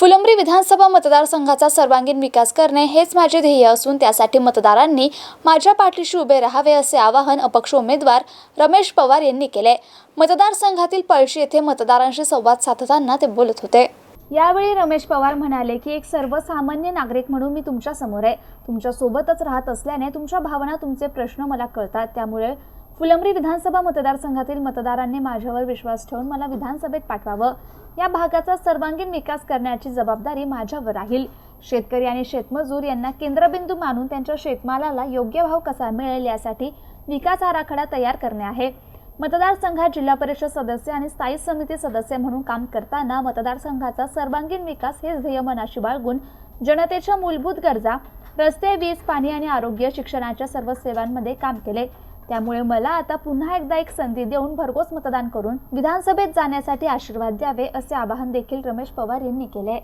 फुलंब्री विधानसभा मतदारसंघाचा सर्वांगीण विकास करणे हेच माझे ध्येय असून त्यासाठी मतदारांनी माझ्या पाठीशी उभे राहावे असे आवाहन अपक्ष उमेदवार रमेश पवार यांनी केले. मतदारसंघातील पळशी येथे मतदारांशी संवाद साधताना ते बोलत होते. यावेळी रमेश पवार म्हणाले की एक सर्वसामान्य नागरिक म्हणून मी तुमच्यासमोर आहे. तुमच्या सोबतच राहत असल्याने तुमच्या भावना तुमचे प्रश्न मला कळतात. त्यामुळे फुलंब्री विधानसभा मतदारसंघातील मतदारांनी माझ्यावर विश्वास ठेवून मला विधानसभेत पाठवावं. या भागाचा सर्वांगीण विकास करण्याची जबाबदारी माझ्यावर राहील. शेतकरी आणि शेतमजूर यांना केंद्रबिंदू मानून त्यांच्या शेतमालाला योग्य भाव कसा मिळेल यासाठी विकास आराखडा तयार करणे आहे. मतदारसंघात जिल्हा परिषद सदस्य आणि स्थायी समिती सदस्य म्हणून काम करताना मतदारसंघाचा सर्वांगीण विकास हेच ध्येय मनाशी बाळगून जनतेच्या मूलभूत गरजा रस्ते वीज पाणी आणि आरोग्य शिक्षणाच्या सर्व सेवांमध्ये काम केले. त्यामुळे मला आता पुन्हा एकदा एक संधी देऊन भरघोस मतदान करून विधानसभेत जाण्यासाठी आशीर्वाद द्यावे असे आवाहन देखील रमेश पवार यांनी केले